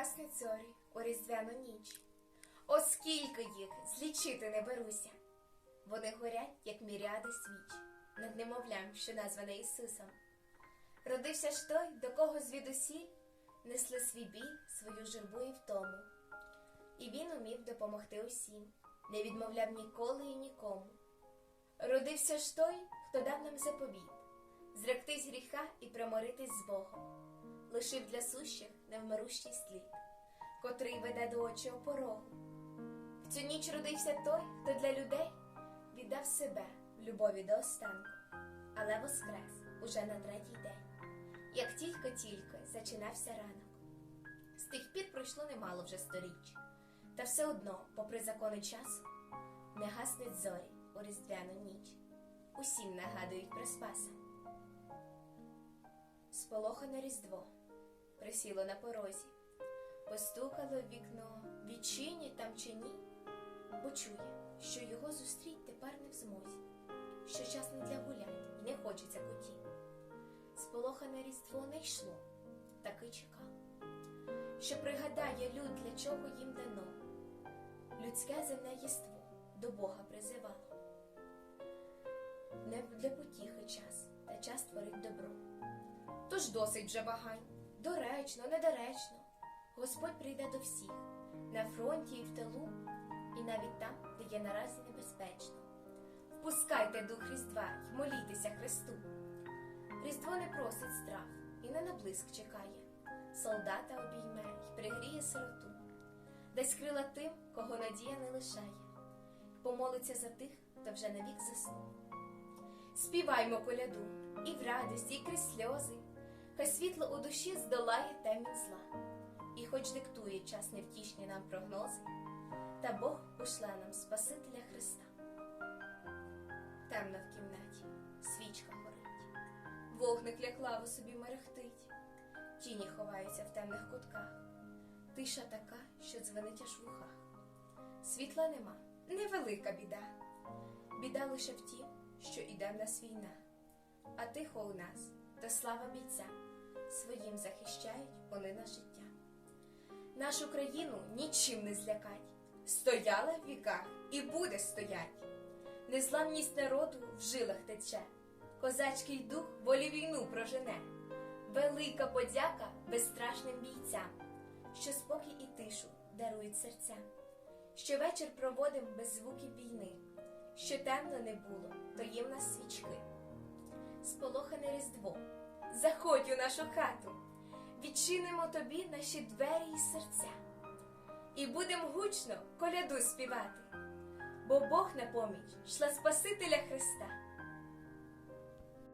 гаснуть зорі у різдвяну ніч. Оскільки їх злічити не беруся. Вони горять, як міріади свіч, над немовлям, що назване Ісусом. Родився ж той, до кого звідусіль несли свій біль, свою журбу і втому. І він умів допомогти усім, не відмовляв ніколи і нікому. Родився ж той, хто дав нам заповіт, зректись гріха і примиритись з Богом, лишив для сущих невмирущий слід, котрий веде до очі порогу. В цю ніч родився той, хто для людей віддав себе в любові до останку, але воскрес уже на третій день, як тільки-тільки зачинався ранок. З тих пір пройшло немало вже сторіч, та все одно, попри закони часу, не гаснуть зорі у різдвяну ніч. Усім нагадують про Спаса. Сполохане різдво присіло на порозі, постукало в вікно, відчині там чи ні, бо чує, що його зустріть тепер не в змозі, що час не для гулянь і не хочеться куті. Сполохане різдво не йшло, таки чекав, що пригадає люд, для чого їм дано, людське земне єство до Бога призивало. Не для потіхи час, та час творить добро. Тож досить вже багань, доречно, недоречно. Господь прийде до всіх на фронті і в тилу, і навіть там, де є наразі небезпечно. Впускайте дух Різдва й молітеся Христу. Різдво не просить страв і не на блиск чекає. Солдата обійме й пригріє сироту, дасть крила тим, кого надія не лишає, помолиться за тих, хто вже навік заснув. Співаймо коляду і в радості, і крізь сльози, хай світло у душі здолає темінь зла, і хоч диктує час невтішні нам прогнози, та Бог пошле нам Спасителя Христа. Темно в кімнаті, свічка горить, вогник ляклаво собі мерехтить, тіні ховаються в темних кутках, тиша така, що дзвенить аж в ухах. Світла нема, невелика біда, біда лише в тім, що іде в нас війна, а тихо у нас, та слава бійцям, своїм захищають вони на життя. Нашу країну нічим не злякать, стояла в віках і буде стоять. Незламність народу в жилах тече, козацький дух волі війну прожене, велика подяка безстрашним бійцям, що спокій і тишу дарують серцям, що вечір проводим без звуків війни, що темно не було, то є в нас свічки. Сполохане різдво, заходь у нашу хату, відчинимо тобі наші двері і серця, і будем гучно коляду співати, бо Бог на поміч шла Спасителя Христа.